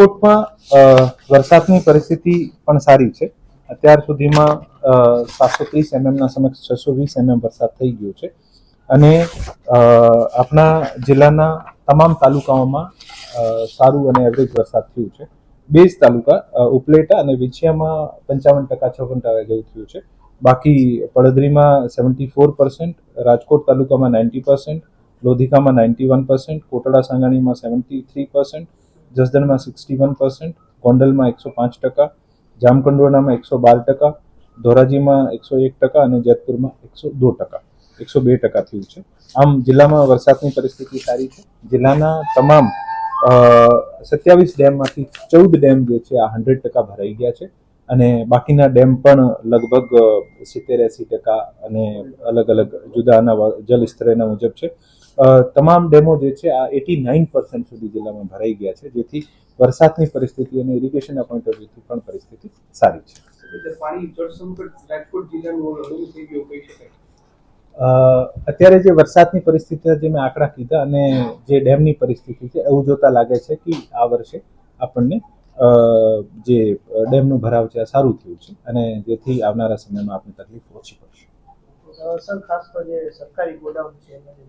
રાજકોટમાં વરસાદની પરિસ્થિતિ પણ સારી છે. અત્યાર સુધીમાં સાતસો ત્રીસ એમએમના સમક્ષ છસો વીસ એમએમ વરસાદ થઈ ગયો છે. અને આપણા જિલ્લાના તમામ તાલુકાઓમાં સારું અને એવરેજ વરસાદ થયું છે. બેઝ તાલુકા ઉપલેટા અને વિછિયામાં પંચાવન ટકા છપ્પન ટકા જેવું થયું છે. બાકી પડદરીમાં સેવન્ટી ફોર પર્સન્ટ રાજકોટ તાલુકામાં નાઇન્ટી પર્સન્ટ લોધિકામાં નાઇન્ટી વન પર્સન્ટ કોટડા સાંગાણીમાં સેવન્ટી થ્રી પર્સન્ટ જસદણમાં સિક્સટી વન પર્સન્ટ, ગોંડલમાં એકસો પાંચ ટકા, જામકંડોરણામાં એકસો બાર ટકા, ધોરાજીમાં એકસો એક ટકા અને જેતપુરમાં એકસો દો ટકા, એકસો બે ટકા થયું છે. આમ જિલ્લામાં વરસાદની પરિસ્થિતિ સારી છે. જિલ્લાના તમામ સત્યાવીસ ડેમમાંથી ચૌદ ડેમ જે છે, આ હંડ્રેડ ટકા ભરાઈ ગયા છે. અને બાકીના ડેમ પણ લગભગ સિત્તેર એંસી ટકા અને અલગ અલગ જુદાના વ- મુજબ છે. તમામ ડેમો જે છે આ એટી નાઇન પર્સન્ટ સુધી જિલ્લામાં ભરાઈ ગયા છે જેથી વરસાદની પરિસ્થિતિ અને ઇરિગેશનના પોઈન્ટ ઓફ વ્યૂથી પણ પરિસ્થિતિ સારી છે. પાણી જળ સંકટ રાજકોટ જિલ્લાનું થઈ ગયું કહી શકાય. અત્યારે જે વરસાદની પરિસ્થિતિ જે મેં આંકડા કીધા અને જે ડેમની પરિસ્થિતિ છે એવું જોતા લાગે છે કે આ વર્ષે આપણને જે ડેમનું ભરાવ છે, આ સારું થયું છે અને જેથી આવનારા સમયમાં આપણે તકલીફ ઓછી પડશે. સર, ખાસ તો જે સરકારી ગોડાઉન છે